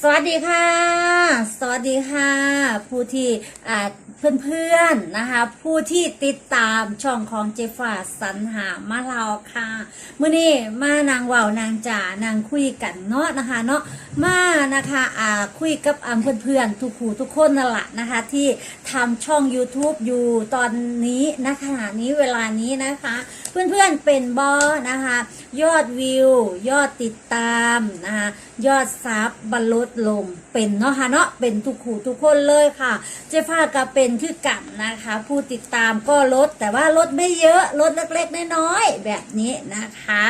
สวัสดีค่ะ สวัสดีค่ะ ผู้ที่อ่าเพื่อนๆนะคะ ผู้ที่ติดตามช่องของเจฟ้าสันหามาเราค่ะเมื่อนี้มานางว่าวนางจ๋านางคุยกันเนาะนะคะเนาะมานะคะอ่าคุยกับอ่าเพื่อนๆทุกผู้ทุกคนนั่นแหละนะคะ ที่ทำช่อง YouTube อยู่ตอนนี้ณขณะนี้เวลานี้นะคะ เพื่อนๆเป็นบอนะคะ ยอดวิว ยอดติดตามนะคะยอดซับบรรลุลงเป็นเนาะค่ะเนาะเป็นทุกขู่ทุกคนเลยค่ะ เจ๊ฟ้าก็เป็นคือกันนะคะ ผู้ติดตามก็ลดแต่ว่าลดไม่เยอะลดเล็กๆน้อยๆแบบนี้นะคะ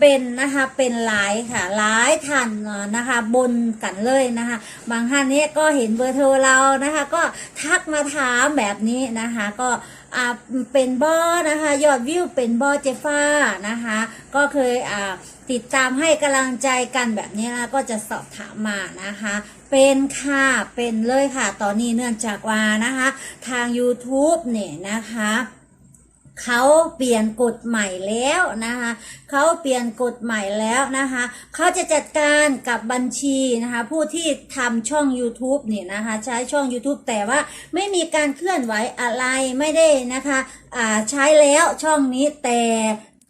เป็นนะคะเป็นหลายค่ะหลายท่านนะคะบนกันเลยนะคะ บางท่านเนี้ก็เห็นเบอร์โทรเรานะคะ ก็ทักมาถามแบบนี้นะคะก็ อ่าเป็นบอนะคะ ยอดวิวเป็นบอเจฟ้านะคะ ก็เคยอ่าติดตามให้กำลังใจกันแบบนี้นะก็จะสอบถามมานะคะ เป็นค่ะเป็นเลยค่ะ ตอนนี้เนื่องจากว่านะคะ ทาง YouTube เนี่ยนะคะ เขาเปลี่ยนกฎใหม่แล้วนะคะเขาเปลี่ยนกฎใหม่แล้วนะคะเขาจะจัดการกับบัญชีนะคะผู้ที่ทำช่อง YouTube เนี่ยนะคะใช้ช่อง YouTube แต่ว่าไม่มีการเคลื่อนไหวอะไรไม่ได้นะคะใช้แล้วช่องนี้แต่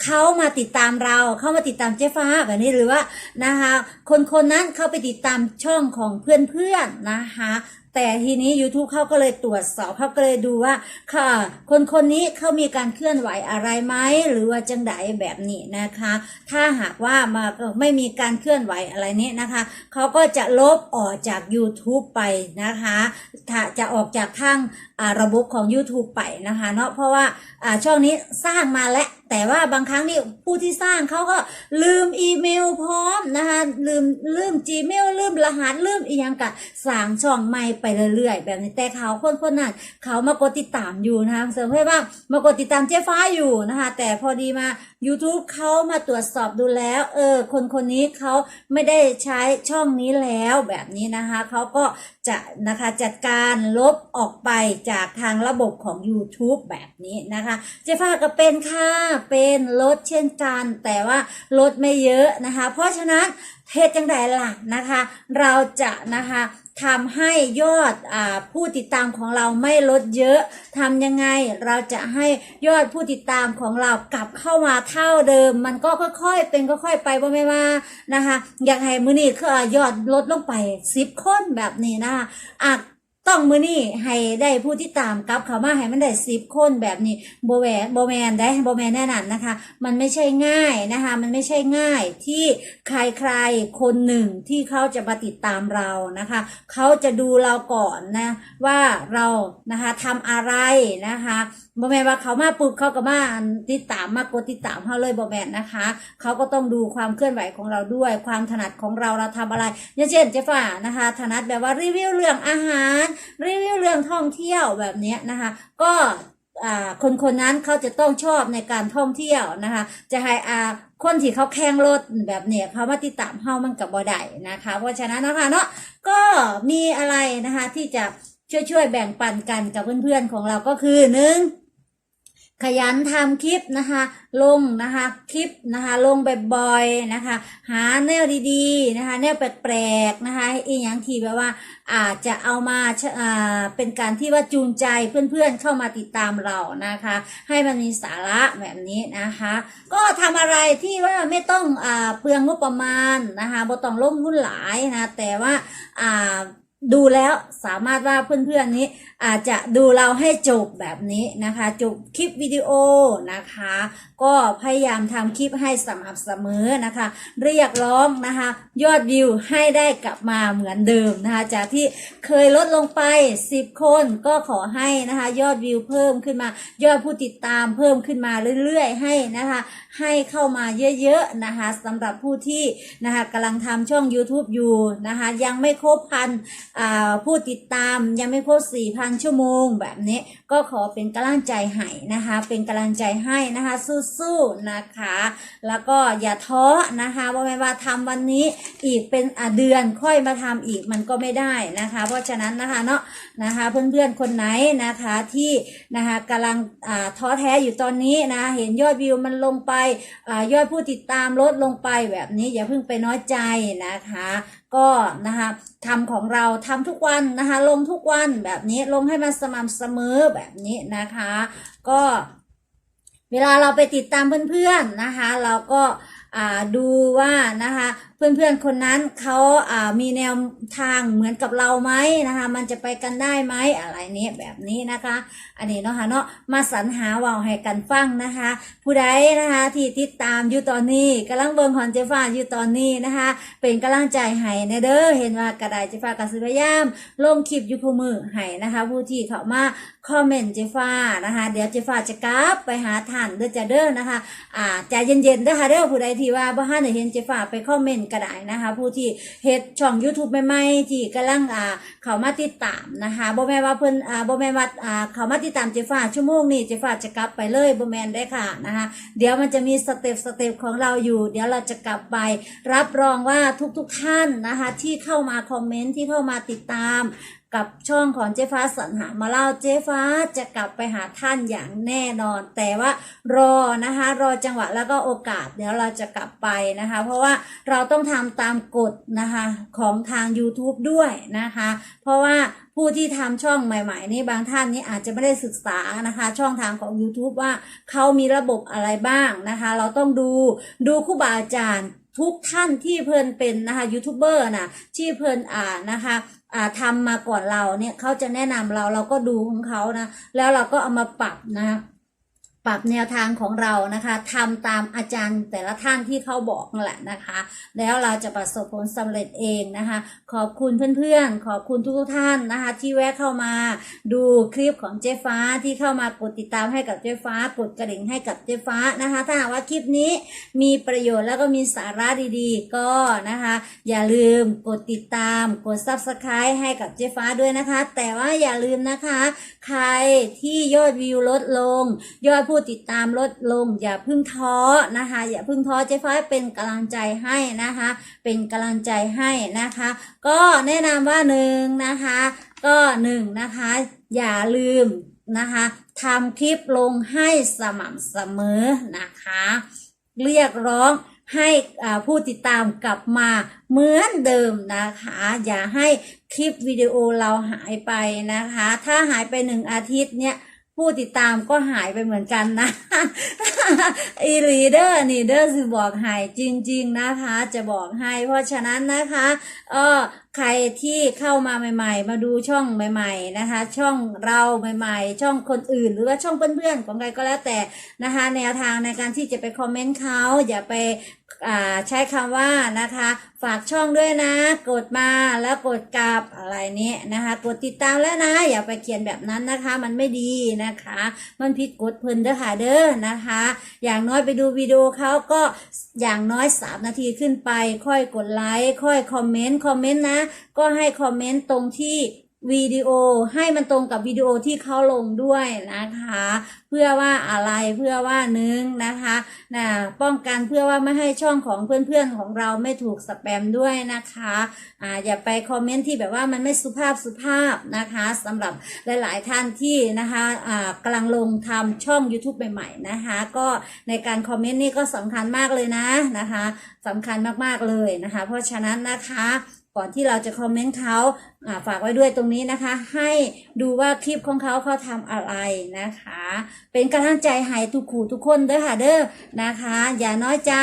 เขามาติดตามเราเขามาติดตามเจ๊ฟ้าแบบนี้หรือว่านะคะคนคนนั้นเขาไปติดตามช่องของเพื่อนๆนะคะ แต่ทีนี้ YouTube เขาก็เลยตรวจสอบเขาก็เลยดูว่า ค่ะ คนคนนี้เขามีการเคลื่อนไหวอะไรไหมหรือว่าจังไดแบบนี้นะคะ ถ้าหากว่ามาไม่มีการเคลื่อนไหวอะไรนี้นะคะเขาก็จะลบออกจาก YouTube ไปนะคะจะออกจากทางระบบของ YouTube ไปนะคะเนาะเพราะว่าอ่าช่องนี้สร้างมาแล้ว แต่ว่าบางครั้งนี่ผู้ที่สร้างเขาก็ลืมอีเมลพร้อมนะคะลืมลืม Gmail ลืมรหัสลืมอีหยังกะสั่งช่องใหม่ไปเรื่อยๆ แบบนี้แต่เขาคนคนนั้นเขามากดติดตามอยู่นะคะเสริมให้ว่ามากดติดตามเจ๊ฟ้าอยู่นะคะแต่พอดีมา YouTube เขามาตรวจสอบดูแล้ว เออ คนคนนี้เขาไม่ได้ใช้ช่องนี้แล้วแบบนี้นะคะเขาก็จะนะคะจัดการลบออกไปจากทางระบบของ YouTube แบบนี้นะคะ เจ๊ฟ้าก็เป็นค่ะเป็นลดเช่นกัน แต่ว่าลดไม่เยอะนะคะ เพราะฉะนั้นเทศจังใดล่ะนะคะ เราจะนะคะทำให้ยอดอผู้ติดตามของเราไม่ลดเยอะทำยังไงเราจะให้ยอดผู้ติดตามของเรากลับเข้ามาเท่าเดิม มันก็ค่อยๆ เป็นค่อยๆไปว่าไม่ว่านะคะ อยากให้มือนี้คือยอดลดลงไปสิบคนแบบนี้นะคะอะ ต้องมือนี่ให้ได้ผู้ที่ตามกลับเขามาให้มันได้สิบคนแบบนี้โบแวนโบแมนได้โบแมนแน่นอนนะคะ มันไม่ใช่ง่ายนะคะ มันไม่ใช่ง่ายที่ใครๆคนหนึ่งที่เขาจะมาติดตามเรานะคะ เขาจะดูเราก่อนนะว่าเรานะคะทำอะไรนะคะบอแมนว่าเขามาปุ๊บเขาก็มาติดตามมากดติดตามเขาเลยบอแมนนะคะ เขาก็ต้องดูความเคลื่อนไหวของเราด้วย ความถนัดของเราเราทำอะไร อย่างเช่นเจฟ้านะคะ ถนัดแบบว่ารีวิวเรื่องอาหาร รีวิวเรื่องท่องเที่ยวแบบนี้นะคะ ก็คนคนนั้นเขาจะต้องชอบในการท่องเที่ยวนะคะ จะให้อาคนที่เขาแข่งรถแบบเนี้ยเขามาติดตามเฮามันกับบ่ได้นะคะ เพราะฉะนั้นนะคะเนาะก็มีอะไรนะคะที่จะช่วยช่วยๆแบ่งปันกันกับเพื่อนๆของเราก็คือหนึ่ง ขยันทำคลิปนะคะ ลงนะคะคลิปนะคะลงบ่อยๆนะคะ หาแนวดีๆนะคะ แนวแปลกๆนะคะอีกอย่างที่แบบว่าอาจจะเอามาเป็นการที่ว่าจูงใจเพื่อนๆเข้ามาติดตามเรานะคะ ให้มันมีสาระแบบนี้นะคะ ก็ทำอะไรที่ว่าไม่ต้องอเปลืองงบประมาณนะคะบ่ต้องลงทุนหลายนะแต่ว่าดูแล้วสามารถว่าเพื่อนๆนี้ อาจจะดูเราให้จบแบบนี้นะคะจบคลิปวิดีโอนะคะ ก็พยายามทำคลิปให้สม่ำเสมอนะคะ เรียกร้องนะคะ ยอดวิวให้ได้กลับมาเหมือนเดิมนะคะ จากที่เคยลดลงไป 10 คนก็ขอให้นะคะยอดวิวเพิ่มขึ้นมา ยอดผู้ติดตามเพิ่มขึ้นมาเรื่อยๆ ให้นะคะ ให้เข้ามาเยอะๆนะคะสำหรับผู้ที่นะคะกำลังทำช่อง YouTube อยู่นะคะ ยังไม่ครบพันอ่าผู้ติดตามยังไม่ครบ4,000ชั่วโมงแบบนี้ก็ขอเป็นกำลังใจให้นะคะ เป็นกำลังใจให้นะคะสู้ๆนะคะ แล้วก็อย่าท้อนะคะว่าไม่ว่าทำวันนี้อีกเป็นเดือนค่อยมาทำอีกมันก็ไม่ได้นะคะ เพราะฉะนั้นนะคะเนาะนะคะเพื่อนๆคนไหนนะคะที่นะคะกำลังท้อแท้อยู่ตอนนี้นะเห็นยอดวิวมันลงไปอยอดผู้ติดตามลดลงไปแบบนี้อย่าเพิ่งไปน้อยใจนะคะ ก็นะคะทำของเราทำทุกวันนะคะลงทุกวันแบบนี้ลงให้มันสม่ำเสมอแบบนี้นะคะ ก็เวลาเราไปติดตามเพื่อนๆนะคะ เราก็อ่าดูว่านะคะ เพื่อนๆคนนั้นเขาอ่ามีแนวทางเหมือนกับเราไหมนะคะ มันจะไปกันได้ไหมอะไรนี้แบบนี้นะคะ อันนี้เนาะค่ะเนาะมาสรรหาว่าให้กันฟังนะคะ ผู้ใดนะคะที่ติดตามอยู่ตอนนี้กำลังเบิ่งคอนเจฟ้าอยู่ตอนนี้นะคะ เป็นกำลังใจให้ในเด้อเห็นว่ากระไดเจฟ้ากับสิพยายามลงคลิปอยู่คู่มือให้นะคะ ผู้ที่เข้ามาคอมเมนต์เจฟ้านะคะ เดี๋ยวเจฟ้าจะกลับไปหาท่านเด้อจะเด้อนะคะอ่าใจเย็นๆเด้อค่ะเด้อผู้ใดที่ว่าบ่ฮั่นได้เห็นเจฟ้าไปคอมเมนต์ก็ได้นะคะ ผู้ที่เฮ็ดช่อง YouTube ใหม่ๆที่กำลังอ่าเข้ามาติดตามนะคะบ่แม่นว่าเพิ่นอ่าบ่แม่นว่าอ่าเข้ามาติดตามเจฟ้าชั่วโมงนี้เจฟ้าจะกลับไปเลยบ่แม่นได้ค่ะนะคะเดี๋ยวมันจะมีสเต็ปสเต็ปของเราอยู่ เดี๋ยวเราจะกลับไปรับรองว่าทุกๆท่านนะคะที่เข้ามาคอมเมนต์ที่เข้ามาติดตาม กับช่องของเจ๊ฟ้าสรรหามาเล่าเจ๊ฟ้าจะกลับไปหาท่านอย่างแน่นอน แต่ว่ารอนะคะ รอจังหวะแล้วก็โอกาสเดี๋ยวเราจะกลับไปนะคะ เพราะว่าเราต้องทำตามกฎนะคะของทาง YouTube ด้วยนะคะ เพราะว่าผู้ที่ทำช่องใหม่ ๆ นี่บางท่านนี่อาจจะไม่ได้ศึกษานะคะ ช่องทางของ YouTube ว่าเขามีระบบอะไรบ้างนะคะ เราต้องดูดูครูบาอาจารย์ ทุกท่านที่เพิ่นเป็นนะคะยูทูบเบอร์นะที่เพิ่นอ่านนะคะอ่าทำมาก่อนเราเนี่ยเขาจะแนะนำเราเราก็ดูของเขานะแล้วเราก็เอามาปรับนะคะ ปรับแนวทางของเรานะคะทำตามอาจารย์แต่ละท่านที่เขาบอกนั่นแหละนะคะ แล้วเราจะประสบผลสำเร็จเองนะคะ ขอบคุณเพื่อนๆ ขอบคุณทุกท่านนะคะ ที่แวะเข้ามาดูคลิปของเจ๊ฟ้าที่เข้ามากดติดตามให้กับเจ๊ฟ้ากดกระดิ่งให้กับเจ๊ฟ้านะคะ ถ้าหากว่าคลิปนี้มีประโยชน์แล้วก็มีสาระดีๆ ก็นะคะ อย่าลืมกดติดตามกด subscribe ให้กับเจ๊ฟ้าด้วยนะคะ แต่ว่าอย่าลืมนะคะ ใครที่ยอดวิวลดลงยอดผู้ติดตามลดลง อย่าเพึ่งท้อนะคะ อย่าเพึ่งท้อเจ๊ฟ้าเป็นกำลังใจให้นะคะ เป็นกำลังใจให้นะคะ ก็แนะนำว่าหนึ่งนะคะ ก็หนึ่งนะคะ อย่าลืมนะคะทำคลิปลงให้สม่ำเสมอนะคะ เรียกร้องให้ผู้ติดตามกลับมาเหมือนเดิมนะคะ อย่าให้คลิปวิดีโอเราหายไปนะคะ ถ้าหายไปหนึ่งอาทิตย์เนี่ย ผู้ติดตามก็หายไปเหมือนกันนะ อีลีเดอร์นี่เดอร์คือบอกหายจริง ๆนะคะ จะบอกให้เพราะฉะนั้นนะคะเออใครที่เข้ามาใหม่ ๆ มาดูช่องใหม่ ๆนะคะ ช่องเราใหม่ ๆ ช่องคนอื่น หรือว่าช่องเพื่อนๆของใครก็แล้วแต่นะคะ แนวทางในการที่จะไปคอมเมนต์เขาอย่าไป ใช้คำว่านะคะ ฝากช่องด้วยนะ กดมาแล้วกดกลับอะไรนี้นะคะ กดติดตามแล้วนะ อย่าไปเขียนแบบนั้นนะคะ มันไม่ดีนะคะ มันผิดกฎเพิ่นเด้อค่ะเด้อนะคะ อย่างน้อยไปดูวิดีโอเขาก็อย่างน้อย 3 นาทีขึ้นไป ค่อยกดไลค์ค่อยคอมเมนต์คอมเมนต์นะ ก็ให้คอมเมนต์ตรงที่ วิดีโอให้มันตรงกับวิดีโอที่เขาลงด้วยนะคะ เพื่อว่าอะไรเพื่อว่านึงนะคะนะป้องกันเพื่อว่าไม่ให้ช่องของเพื่อนๆของเราไม่ถูกสแปมด้วยนะคะอ่าอย่าไปคอมเมนต์ที่แบบว่ามันไม่สุภาพสุภาพนะคะสำหรับหลาย ๆ ท่านที่นะคะอ่ากำลังลงทำช่อง YouTube ใหม่ ๆ นะคะ ก็ในการคอมเมนต์นี่ก็สำคัญมากเลยนะนะคะสำคัญมากๆเลยนะคะ เพราะฉะนั้นนะคะก่อนที่เราจะคอมเมนต์เขา ฝากไว้ด้วยตรงนี้นะคะ ให้ดูว่าคลิปของเขาเขาทำอะไรนะคะ เป็นกำลังใจให้ทุกขู่ทุกคนเด้อค่ะเด้อนะคะ อย่าน้อยใจ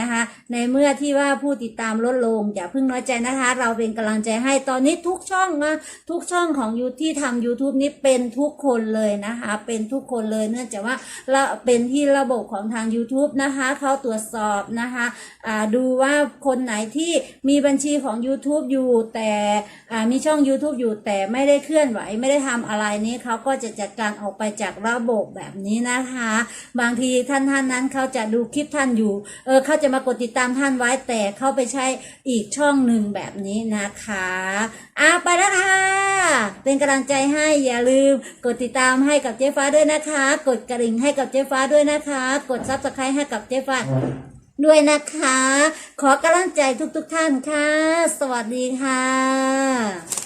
นะคะ ในเมื่อที่ว่าผู้ติดตามลดลง อย่าเพิ่งน้อยใจนะคะ เราเป็นกำลังใจให้ตอนนี้ทุกช่องนะทุกช่องของยูที่ทำ YouTube นี้เป็นทุกคนเลยนะคะ เป็นทุกคนเลยเนื่องจากว่าเราเป็นที่ระบบของทาง YouTube นะคะเขาตรวจสอบนะคะดูว่าคนไหนที่มีบัญชีของ YouTube อยู่แต่มีช่อง YouTube อยู่แต่ไม่ได้เคลื่อนไหวไม่ได้ทำอะไรนี้เขาก็จะจัดการออกไปจากระบบแบบนี้นะคะ บางทีท่านท่านนั้นเขาจะดูคลิปท่านอยู่เออเขาจะมากดติดตามท่านไว้แต่เขาไปใช้อีกช่องหนึ่งแบบนี้นะคะอะไปแล้วค่ะเป็นกำลังใจให้อย่าลืมกดติดตามให้กับเจ๊ฟ้าด้วยนะคะ กดกระดิ่งให้กับเจ๊ฟ้าด้วยนะคะ กดซับสไครต์ให้กับเจ๊ฟ้า ด้วยนะคะ ขอกำลังใจทุกๆทท่านค่ะ สวัสดีค่ะ